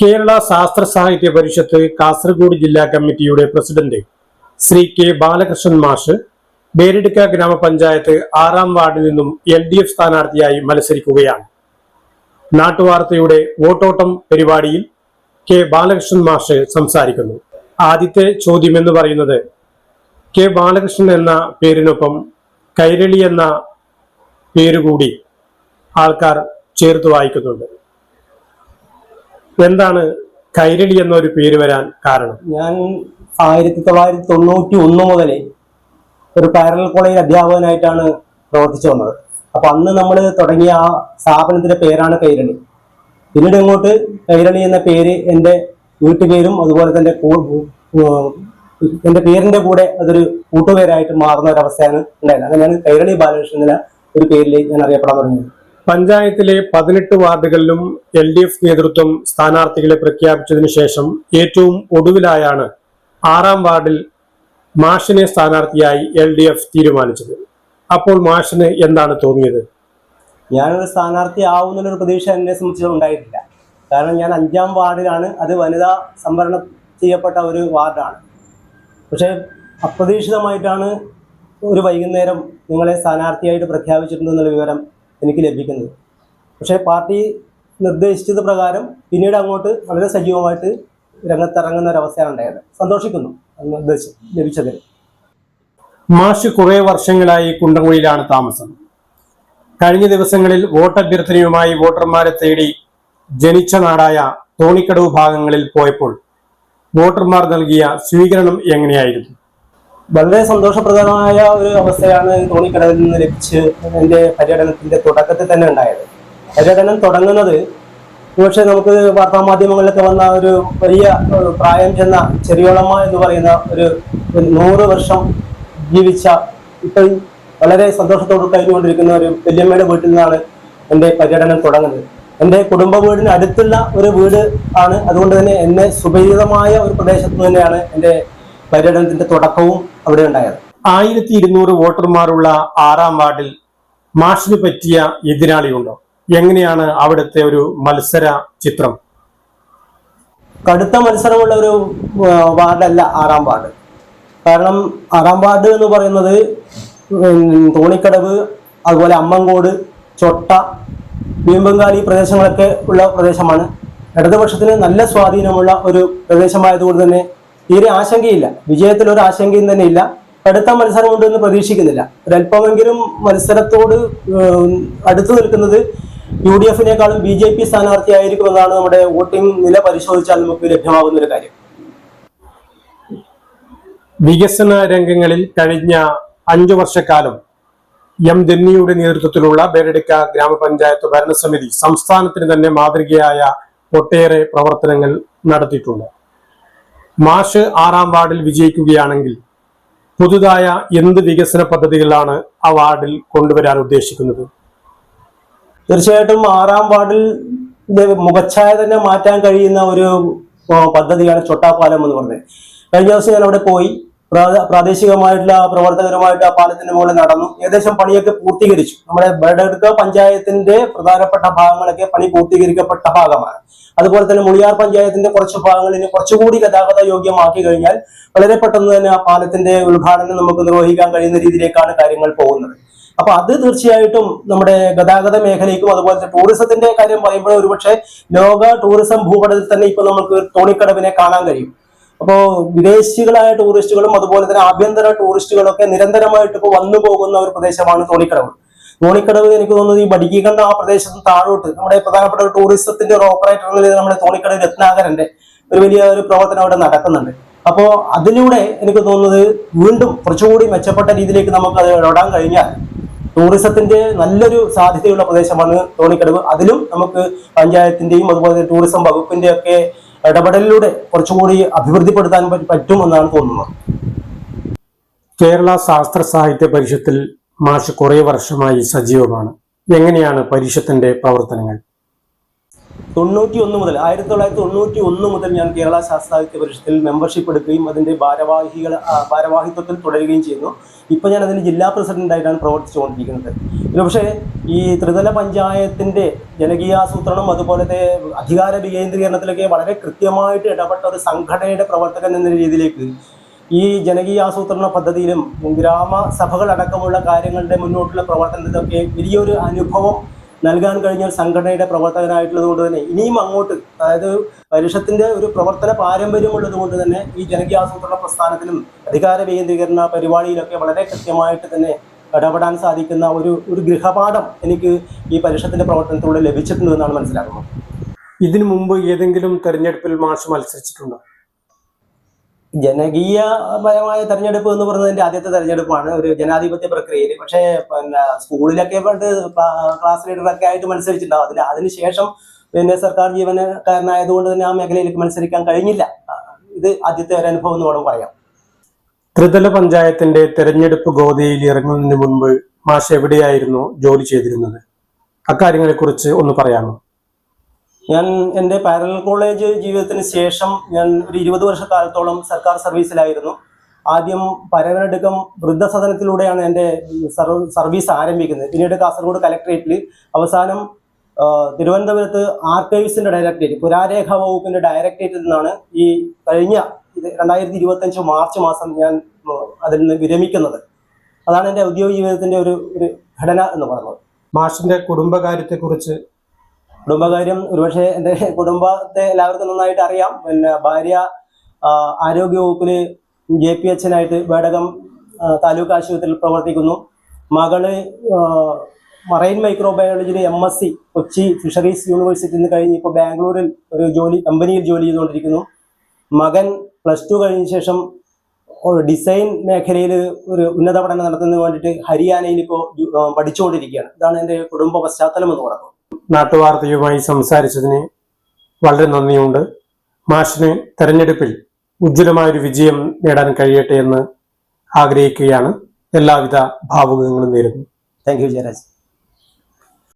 കേരള ശാസ്ത്ര സാഹിത്യ പരിഷത്ത് കാസർഗോഡ് ജില്ലാ കമ്മിറ്റിയുടെ പ്രസിഡന്റ് ശ്രീ കെ ബാലകൃഷ്ണൻ മാഷ് ബേരിടുക്ക ഗ്രാമപഞ്ചായത്ത് ആറാം വാർഡിൽ നിന്നും എൽ ഡി എഫ് സ്ഥാനാർത്ഥിയായി മത്സരിക്കുകയാണ്. നാട്ടുവാർത്തയുടെ വോട്ടോട്ടം പരിപാടിയിൽ കെ ബാലകൃഷ്ണൻ മാഷ് സംസാരിക്കുന്നു. ആദ്യത്തെ ചോദ്യം എന്ന് പറയുന്നത് കെ ബാലകൃഷ്ണൻ എന്ന പേരിനൊപ്പം കൈരളി എന്ന പേരുകൂടി ആൾക്കാർ ചേർത്ത് വായിക്കുന്നുണ്ട്. എന്താണ് കൈരളി എന്നൊരു പേര് വരാൻ കാരണം? ഞാൻ ആയിരത്തി തൊള്ളായിരത്തി തൊണ്ണൂറ്റി ഒന്ന് മുതൽ ഒരു പാരലൽ കോളേജ് അധ്യാപകനായിട്ടാണ് പ്രവർത്തിച്ചു വന്നത്. അപ്പൊ അന്ന് നമ്മൾ തുടങ്ങിയ ആ സ്ഥാപനത്തിന്റെ പേരാണ് കൈരളി. പിന്നീട് ഇങ്ങോട്ട് കൈരളി എന്ന പേര് എന്റെ വീട്ടുപേരും അതുപോലെ തന്നെ എന്റെ പേരിന്റെ കൂടെ അതൊരു കൂട്ടുപേരായിട്ട് മാറുന്ന ഒരു അവസ്ഥയാണ് ഉണ്ടായത് അങ്ങനെയാണ് കൈരളി ബാലകൃഷ്ണൻ ഒരു പേരിൽ ഞാൻ അറിയപ്പെടാൻ തുടങ്ങിയത്. പഞ്ചായത്തിലെ പതിനെട്ട് വാർഡുകളിലും എൽ ഡി എഫ് നേതൃത്വം സ്ഥാനാർത്ഥികളെ പ്രഖ്യാപിച്ചതിനു ശേഷം ഏറ്റവും ഒടുവിലായാണ് ആറാം വാർഡിൽ മാഷിനെ സ്ഥാനാർത്ഥിയായി എൽ ഡി എഫ് തീരുമാനിച്ചത്. അപ്പോൾ മാഷിന് എന്താണ് തോന്നിയത്? ഞാനൊരു സ്ഥാനാർത്ഥി ആവുന്നുള്ളൊരു പ്രതീക്ഷ എന്നെ സംബന്ധിച്ച് ഉണ്ടായിട്ടില്ല. കാരണം ഞാൻ അഞ്ചാം വാർഡിലാണ്. അത് വനിതാ സംവരണം ചെയ്യപ്പെട്ട ഒരു വാർഡാണ്. പക്ഷേ അപ്രതീക്ഷിതമായിട്ടാണ് ഒരു വൈകുന്നേരം നിങ്ങളെ സ്ഥാനാർത്ഥിയായിട്ട് പ്രഖ്യാപിച്ചിട്ടുണ്ടെന്നുള്ള വിവരം എനിക്ക് ലഭിക്കുന്നത്. പക്ഷേ പാർട്ടി നിർദ്ദേശിച്ചത് പ്രകാരം പിന്നീട് അങ്ങോട്ട് വളരെ സജീവമായിട്ട് രംഗത്തിറങ്ങുന്ന ഒരവസ്ഥയാണ് ഉണ്ടായത്. സന്തോഷിക്കുന്നു നിർദ്ദേശം ലഭിച്ചതിൽ. മാഷ് കുറെ വർഷങ്ങളായി കുണ്ടംകുഴിയിലാണ് താമസം. കഴിഞ്ഞ ദിവസങ്ങളിൽ വോട്ടഭ്യർത്ഥനയുമായി വോട്ടർമാരെ തേടി ജനിച്ച നാടായ തോണിക്കടവ് ഭാഗങ്ങളിൽ പോയപ്പോൾ വോട്ടർമാർ നൽകിയ സ്വീകരണം എങ്ങനെയായിരുന്നു? വളരെ സന്തോഷപ്രദമായ ഒരു അവസ്ഥയാണ് തോണിക്കടലിൽ നിന്ന് ലഭിച്ച് എന്റെ പര്യടനത്തിന്റെ തുടക്കത്തിൽ തന്നെ ഉണ്ടായത്. പര്യടനം തുടങ്ങുന്നത് പക്ഷെ നമുക്ക് വാർത്താ മാധ്യമങ്ങളിലൊക്കെ വന്ന ഒരു വലിയ പ്രായം ചെന്ന ചെറിയോളമ്മ എന്ന് പറയുന്ന ഒരു നൂറ് വർഷം ജീവിച്ച ഇപ്പം വളരെ സന്തോഷത്തോട് കഴിഞ്ഞുകൊണ്ടിരിക്കുന്ന ഒരു വല്യമ്മയുടെ വീട്ടിൽ നിന്നാണ് എന്റെ പര്യടനം തുടങ്ങുന്നത്. എന്റെ കുടുംബ വീടിന് അടുത്തുള്ള ഒരു വീട് ആണ്. അതുകൊണ്ട് തന്നെ എന്നെ സുപരിചിതമായ ഒരു പ്രദേശത്ത് തന്നെയാണ് എന്റെ പര്യടനത്തിന്റെ തുടക്കവും അവിടെ ഉണ്ടായത്. ആയിരത്തി ഇരുന്നൂറ് വോട്ടർമാരുള്ള ആറാം വാർഡിൽ മാഷിന് പറ്റിയ എതിരാളിയുണ്ടോ? എങ്ങനെയാണ് അവിടുത്തെ ഒരു മത്സര ചിത്രം? കടുത്ത മത്സരമുള്ള ഒരു വാർഡല്ല ആറാം വാർഡ്. കാരണം ആറാം വാർഡ് എന്ന് പറയുന്നത് തോണിക്കടവ് അതുപോലെ അമ്മങ്കോട് ചൊട്ട വീമ്പങ്കാലി പ്രദേശങ്ങളൊക്കെ ഉള്ള പ്രദേശമാണ്. ഇടതുപക്ഷത്തിന് നല്ല സ്വാധീനമുള്ള ഒരു പ്രദേശമായതുകൊണ്ട് തന്നെ തീരെ ആശങ്കയില്ല. വിജയത്തിൽ ഒരു ആശങ്കയും തന്നെ ഇല്ല. കടുത്ത മത്സരമുണ്ടെന്ന് പ്രതീക്ഷിക്കുന്നില്ല. ഒരല്പമെങ്കിലും മത്സരത്തോട് അടുത്തു അടുത്ത് നിൽക്കുന്നത് യു ഡി എഫിനേക്കാളും ബി ജെ പി സ്ഥാനാർത്ഥിയായിരിക്കുമെന്നാണ് നമ്മുടെ വോട്ടിംഗ് നില പരിശോധിച്ചാൽ നമുക്ക് ലഭ്യമാകുന്ന ഒരു കാര്യം. വികസന രംഗങ്ങളിൽ കഴിഞ്ഞ അഞ്ചു വർഷക്കാലം എം ദന്നിയുടെ നേതൃത്വത്തിലുള്ള ബേരടിക്ക ഗ്രാമപഞ്ചായത്ത് ഭരണസമിതി സംസ്ഥാനത്തിന് തന്നെ മാതൃകയായ ഒട്ടേറെ പ്രവർത്തനങ്ങൾ നടത്തിയിട്ടുണ്ട്. മാഷ് ആറാം വാർഡിൽ വിജയിക്കുകയാണെങ്കിൽ പുതുതായ എന്ത് വികസന പദ്ധതികളാണ് ആ വാർഡിൽ കൊണ്ടുവരാൻ ഉദ്ദേശിക്കുന്നത്? തീർച്ചയായിട്ടും ആറാം വാർഡിൽ മുഖച്ഛായ തന്നെ മാറ്റാൻ കഴിയുന്ന ഒരു പദ്ധതിയാണ് ചൊട്ടാപ്പാലം എന്ന് പറഞ്ഞത്. കഴിഞ്ഞ ദിവസം ഞാൻ അവിടെ പോയി. പ്രാദേശികമായിട്ടുള്ള പ്രവർത്തകരുമായിട്ട് ആ പാലത്തിന്റെ മുകളിൽ നടന്നു. ഏകദേശം പണിയൊക്കെ പൂർത്തീകരിച്ചു. നമ്മുടെ ബെഡെടുക്ക പഞ്ചായത്തിന്റെ പ്രധാനപ്പെട്ട ഭാഗങ്ങളൊക്കെ പണി പൂർത്തീകരിക്കപ്പെട്ട ഭാഗമാണ്. അതുപോലെ തന്നെ മുളിയാർ പഞ്ചായത്തിന്റെ കുറച്ച് ഭാഗങ്ങൾ ഇനി കുറച്ചുകൂടി ഗതാഗത യോഗ്യമാക്കി കഴിഞ്ഞാൽ വളരെ പെട്ടെന്ന് തന്നെ ആ പാലത്തിന്റെ ഉദ്ഘാടനം നമുക്ക് നിർവഹിക്കാൻ കഴിയുന്ന രീതിയിലേക്കാണ് കാര്യങ്ങൾ പോകുന്നത്. അപ്പൊ അത് തീർച്ചയായിട്ടും നമ്മുടെ ഗതാഗത മേഖലയ്ക്കും അതുപോലെ തന്നെ ടൂറിസത്തിന്റെ കാര്യം പറയുമ്പോൾ ഒരുപക്ഷെ ലോക ടൂറിസം ഭൂപടത്തിൽ തന്നെ ഇപ്പൊ നമുക്ക് തോണിക്കടവിനെ കാണാൻ കഴിയും. അപ്പോൾ വിദേശികളായ ടൂറിസ്റ്റുകളും അതുപോലെ തന്നെ ആഭ്യന്തര ടൂറിസ്റ്റുകളൊക്കെ നിരന്തരമായിട്ട് ഇപ്പോൾ വന്നു പോകുന്ന ഒരു പ്രദേശമാണ് തോണിക്കടവ്. തോണിക്കടവ് എനിക്ക് തോന്നുന്നത് ഈ ബടിക്കണ്ട ആ പ്രദേശത്ത് താഴോട്ട് നമ്മുടെ പ്രധാനപ്പെട്ട ഒരു ടൂറിസത്തിന്റെ ഒരു ഓപ്പറേറ്റർ എന്ന നമ്മുടെ തോണിക്കടവ് രത്നാകരന്റെ ഒരു വലിയ ഒരു പ്രവർത്തനം അവിടെ നടക്കുന്നുണ്ട്. അപ്പോ അതിലൂടെ എനിക്ക് തോന്നുന്നത് വീണ്ടും കുറച്ചുകൂടി മെച്ചപ്പെട്ട രീതിയിലേക്ക് നമുക്ക് അത് ഇടാൻ കഴിഞ്ഞാൽ ടൂറിസത്തിന്റെ നല്ലൊരു സാധ്യതയുള്ള പ്രദേശമാണ് തോണിക്കടവ്. അതിലും നമുക്ക് പഞ്ചായത്തിന്റെയും അതുപോലെ ടൂറിസം വകുപ്പിന്റെ ഒക്കെ ഇടപെടലിലൂടെ കുറച്ചുകൂടി അഭിവൃദ്ധിപ്പെടുത്താൻ പറ്റുമെന്നാണ് തോന്നുന്നത്. കേരള ശാസ്ത്ര സാഹിത്യ പരിഷത്തിൽ മാഷ് കുറേ വർഷമായി സജീവമാണ്. എങ്ങനെയാണ് പരിഷത്തിന്റെ പ്രവർത്തനങ്ങൾ? തൊണ്ണൂറ്റി ഒന്ന് മുതൽ ആയിരത്തി തൊള്ളായിരത്തി തൊണ്ണൂറ്റി ഒന്ന് മുതൽ ഞാൻ കേരള ശാസ്ത്ര സാഹിത്യ പരിഷത്തിൽ മെമ്പർഷിപ്പ് എടുക്കുകയും അതിന്റെ ഭാരവാഹികൾ ഭാരവാഹിത്വത്തിൽ തുടരുകയും ചെയ്യുന്നു. ഇപ്പോൾ ഞാൻ അതിന്റെ ജില്ലാ പ്രസിഡന്റായിട്ടാണ് പ്രവർത്തിച്ചുകൊണ്ടിരിക്കുന്നത്. ഇത് പക്ഷേ ഈ ത്രിതല പഞ്ചായത്തിന്റെ ജനകീയാസൂത്രണം അതുപോലത്തെ അധികാര വികേന്ദ്രീകരണത്തിലൊക്കെ വളരെ കൃത്യമായിട്ട് ഇടപെട്ട ഒരു സംഘടനയുടെ പ്രവർത്തകൻ എന്ന രീതിയിലേക്ക് ഈ ജനകീയാസൂത്രണ പദ്ധതിയിലും ഗ്രാമസഭകളടക്കമുള്ള കാര്യങ്ങളുടെ മുന്നോട്ടുള്ള പ്രവർത്തനത്തിലൊക്കെ വലിയൊരു അനുഭവം നൽകാൻ കഴിഞ്ഞ ഒരു സംഘടനയുടെ പ്രവർത്തകനായിട്ടുള്ളത് കൊണ്ട് തന്നെ ഇനിയും അങ്ങോട്ട് അതായത് പരിഷത്തിന്റെ ഒരു പ്രവർത്തന പാരമ്പര്യമുള്ളത് കൊണ്ട് തന്നെ ഈ ജനകീയ ജനകീയാസൂത്രണ പ്രസ്ഥാനത്തിലും അധികാര കേന്ദ്രീകരണ പരിപാടിയിലൊക്കെ വളരെ കൃത്യമായിട്ട് തന്നെ ഇടപെടാൻ സാധിക്കുന്ന ഒരു ഒരു ഗൃഹപാഠം എനിക്ക് ഈ പരിഷത്തിന്റെ പ്രവർത്തനത്തിലൂടെ ലഭിച്ചിട്ടുണ്ട് എന്നാണ് മനസ്സിലാക്കുന്നത്. ഇതിനു മുമ്പ് ഏതെങ്കിലും തെരഞ്ഞെടുപ്പിൽ മാഷ് മത്സരിച്ചിട്ടുണ്ടോ? ജനകീയപരമായ തെരഞ്ഞെടുപ്പ് എന്ന് പറയുന്നതിന്റെ ആദ്യത്തെ തെരഞ്ഞെടുപ്പാണ് ഒരു ജനാധിപത്യ പ്രക്രിയയിൽ. പക്ഷേ പിന്നെ സ്കൂളിലൊക്കെ പണ്ട് ക്ലാസ് ലീഡറൊക്കെ ആയിട്ട് മത്സരിച്ചിട്ടുണ്ടാവും. അതിന് അതിനുശേഷം പിന്നെ സർക്കാർ ജീവനക്കാരനായതുകൊണ്ട് തന്നെ ആ മേഖലയിലേക്ക് മത്സരിക്കാൻ കഴിഞ്ഞില്ല. ഇത് ആദ്യത്തെ ഒരു അനുഭവം എന്ന് വേണം പറയാം. ത്രിതല പഞ്ചായത്തിന്റെ തെരഞ്ഞെടുപ്പ് ഗോതയിൽ ഇറങ്ങുന്നതിന് മുൻപ് മാഷ് എവിടെയായിരുന്നു ജോലി ചെയ്തിരുന്നത്? അക്കാര്യങ്ങളെക്കുറിച്ച് ഒന്ന് പറയാമോ? ഞാൻ എന്റെ പാരലൽ കോളേജ് ജീവിതത്തിന് ശേഷം ഞാൻ ഒരു ഇരുപത് വർഷക്കാലത്തോളം സർക്കാർ സർവീസിലായിരുന്നു ആദ്യം പരവനടുക്കം വൃദ്ധസദനത്തിലൂടെയാണ് എന്റെ സർവ- സർവീസ് ആരംഭിക്കുന്നത്. പിന്നീട് കാസർഗോഡ് കലക്ട്രേറ്റിൽ അവസാനം തിരുവനന്തപുരത്ത് ആർക്കൈവ്സിന്റെ ഡയറക്ടറേറ്റ് പുരാരേഖ വകുപ്പിന്റെ ഡയറക്ടറേറ്റിൽ നിന്നാണ് ഈ കഴിഞ്ഞ രണ്ടായിരത്തി ഇരുപത്തഞ്ച് മാർച്ച് മാസം ഞാൻ അതിൽ നിന്ന് വിരമിക്കുന്നത്. അതാണ് എന്റെ ഔദ്യോഗിക ജീവിതത്തിന്റെ ഒരു ഒരു ഘടന എന്ന് പറയുന്നത്. മാഷിന്റെ കുടുംബകാര്യത്തെക്കുറിച്ച് കുടുംബകാര്യം ഒരുപക്ഷെ എന്റെ കുടുംബത്തെ എല്ലാവർക്കും നന്നായിട്ട് അറിയാം. പിന്നെ ഭാര്യ ആരോഗ്യ വകുപ്പിൽ ജെ പി എച്ചനായിട്ട് വേടകം താലൂക്ക് ആശുപത്രിയിൽ പ്രവർത്തിക്കുന്നു. മകൾ marine മൈക്രോബയോളജിയിൽ M S C Kochi fisheries യൂണിവേഴ്സിറ്റിയിൽ നിന്ന് കഴിഞ്ഞ് ഇപ്പോൾ ബാംഗ്ലൂരിൽ ഒരു ജോലി കമ്പനിയിൽ ജോലി ചെയ്തുകൊണ്ടിരിക്കുന്നു. മകൻ പ്ലസ് ടു കഴിഞ്ഞ ശേഷം ഡിസൈൻ മേഖലയിൽ ഒരു ഉന്നത പഠനം നടത്തുന്നതിന് വേണ്ടിയിട്ട് ഹരിയാനയിൽ ഇപ്പോൾ പഠിച്ചുകൊണ്ടിരിക്കുകയാണ്. ഇതാണ് എന്റെ കുടുംബ പശ്ചാത്തലം എന്ന് പറയുന്നത്. നാട്ടുവാർത്തയുമായി സംസാരിച്ചതിന് വളരെ നന്ദിയുണ്ട്. മാഷിന് തെരഞ്ഞെടുപ്പിൽ ഉജ്ജ്വലമായൊരു വിജയം നേടാൻ കഴിയട്ടെ എന്ന് ആഗ്രഹിക്കുകയാണ്. എല്ലാവിധ ഭാവുകങ്ങളും നേരുന്നു. Thank you Jayaraj.